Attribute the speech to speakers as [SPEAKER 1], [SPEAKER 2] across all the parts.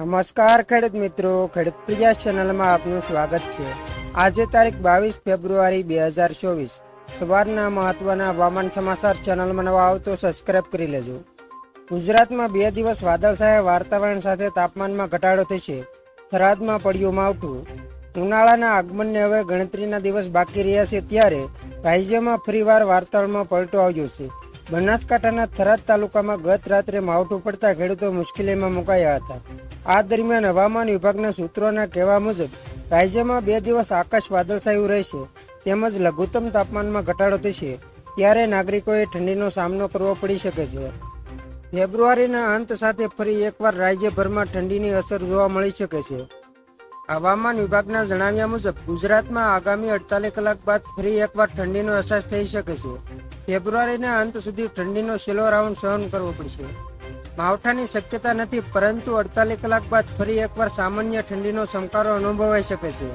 [SPEAKER 1] નમસ્કાર ખેડૂત મિત્રો, ખેડૂત પ્રિયા ચેનલમાં આપનું સ્વાગત છે. આજે તારીખ બાવીસ ફેબ્રુઆરી બે હજાર ચોવીસ. સવારના મહત્વના હવામાન સમાચાર ચેનલમાં નવા આવતો સબસ્ક્રાઇબ કરી લેજો. ગુજરાતમાં બે દિવસ વાદળછાયા વાતાવરણ સાથે તાપમાનમાં ઘટાડો થશે. થરાદમાં પડ્યું માવઠું. ઉનાળાના આગમનને હવે ગણતરીના દિવસ બાકી રહ્યા છે ત્યારે રાજ્યમાં ફરીવાર વાતાવરણમાં પલટો આવ્યો છે. બનાસકાંઠાના થરાદ તાલુકામાં ગત રાત્રે માવઠું પડતા ખેડૂતો મુશ્કેલીમાં મુકાયા હતા. આ દરમિયાન હવામાન વિભાગના સૂત્રોના કહેવા મુજબ, રાજ્યમાં બે દિવસ આકાશ વાદળછાયું રહેશે તેમજ લઘુત્તમ તાપમાનમાં ઘટાડો થશે, ત્યારે નાગરિકોએ ઠંડીનો સામનો કરવો પડી શકે છે. ફેબ્રુઆરીના અંત સાથે ફરી એકવાર રાજ્યભરમાં ઠંડીની અસર જોવા મળી શકે છે. હવામાન વિભાગના જણાવ્યા મુજબ, ગુજરાતમાં આગામી અડતાલીસ કલાક બાદ ફરી એકવાર ઠંડીનો અહેસાસ થઈ શકે છે. ફેબ્રુઆરીના અંત સુધી ઠંડીનો છેલ્લો રાઉન્ડ સહન કરવો પડશે. માવઠાની શક્યતા નથી, પરંતુ અડતાલીસ કલાક બાદ ફરી એકવાર સામાન્ય ઠંડીનો સમકારો અનુભવાઈ શકે છે.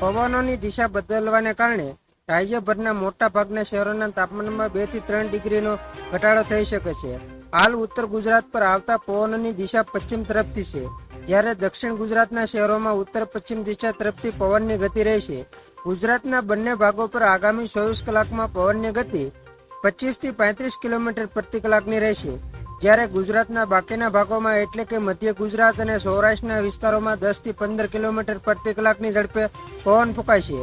[SPEAKER 1] પવનોની દિશા બદલવાને કારણે રાજ્યભરના મોટા ભાગના શહેરોના તાપમાનમાં બેથી ત્રણ ડિગ્રીનો ઘટાડો થઈ શકે છે. હાલ ઉત્તર ગુજરાત પર આવતા પવનોની દિશા પશ્ચિમ તરફથી છે. જ્યારે દક્ષિણ ગુજરાતના શહેરોમાં ઉત્તર પશ્ચિમ દિશા તરફથી પવનની ગતિ રહેશે. ગુજરાતના બંને ભાગો પર આગામી ચોવીસ કલાકમાં પવનની ગતિ પચીસથી પાંત્રીસ કિલોમીટર પ્રતિ કલાકની રહેશે. જ્યારે ગુજરાતના બાકીના ભાગોમાં એટલે કે મધ્ય ગુજરાત અને સૌરાષ્ટ્રના વિસ્તારોમાં દસથી પંદર કિલોમીટર પ્રતિ કલાકની ઝડપે પવન ફૂંકાશે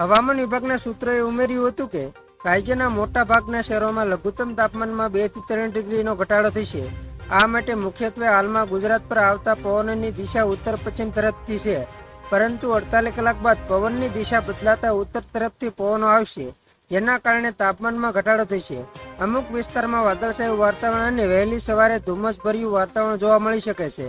[SPEAKER 1] હવામાન વિભાગના સૂત્રોએ ઉમેર્યું હતું કે, રાજ્યના મોટા ભાગના શહેરોમાં લઘુત્તમ તાપમાનમાં બેથી ત્રણ ડિગ્રીનો ઘટાડો થશે. આ માટે મુખ્યત્વે હાલમાં ગુજરાત પર આવતા પવનની દિશા ઉત્તર પશ્ચિમ તરફથી છે. પરંતુ અડતાલીસ કલાક બાદ પવનની દિશા બદલાતા ઉત્તર તરફથી પવનો આવશે. જેના કારણે તાપમાનમાં ઘટાડો થશે. અમુક વિસ્તારમાં વાદળછાયું વાતાવરણ અને વહેલી સવારે ધુમ્મસભર્યું વાતાવરણ જોવા મળી શકે છે.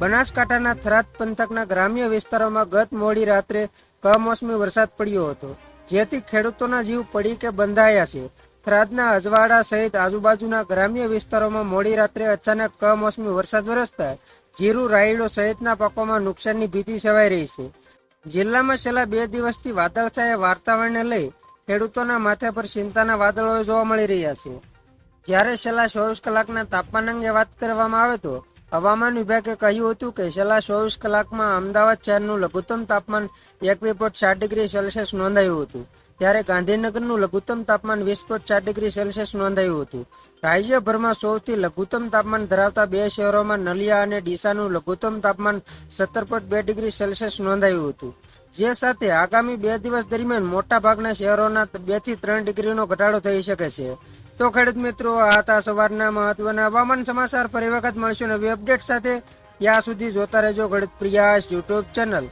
[SPEAKER 1] બનાસકાંઠાના થરાદ પંથકના ગ્રામ્ય વિસ્તારોમાં ગત મોડી રાત્રે કમોસમી વરસાદ પડ્યો હતો. જેથી ખેડૂતોના જીવ પડી કે બંધાયા છે. થરાદના અજવાડા સહિત આજુબાજુના ગ્રામ્ય વિસ્તારોમાં મોડી રાત્રે અચાનક કમોસમી વરસાદ વરસતા જીરું, રાયડો સહિતના પાકોમાં નુકસાનની ભીતિ સેવાઈ રહી છે. જિલ્લામાં છેલ્લા બે દિવસથી વાદળછાયા વાતાવરણને લઈ ખેડૂતોના માથા પર ચિંતાના વાદળો જોવા મળી રહ્યા છે. જ્યારે છેલ્લા ચોવીસ કલાકના તાપમાન અંગે વાત કરવામાં આવે તો હવામાન વિભાગે કહ્યું હતું કે છેલ્લા ચોવીસ કલાકમાં અમદાવાદ શહેરનું લઘુત્તમ તાપમાન એકવી પોઈન્ટ ચાર ડિગ્રી સેલ્સિયસ નોંધાયું હતું. ત્યારે ગાંધીનગરનું લઘુત્તમ તાપમાન વીસ પોઈન્ટ ચાર ડિગ્રી સેલ્સિયસ નોંધાયું હતું. રાજ્યભરમાં સૌથી લઘુત્તમ તાપમાન ધરાવતા બે શહેરોમાં નલિયા અને ડીસાનું લઘુત્તમ તાપમાન સત્તર પોઈન્ટ બે ડિગ્રી સેલ્સિયસ નોંધાયું હતું. જે સાથે આગામી બે દિવસ દરમિયાન મોટા ભાગના શહેરોના બેથી ત્રણ ડિગ્રીનો ઘટાડો થઈ શકે છે. તો ખેડૂત મિત્રો, આ હતા સવારના મહત્વના હવામાન સમાચાર. ફરી વખત મળશું નવી અપડેટ સાથે. ત્યાં સુધી જોતા રહેજો ખેડૂત પ્રિયાસ યુટ્યુબ ચેનલ.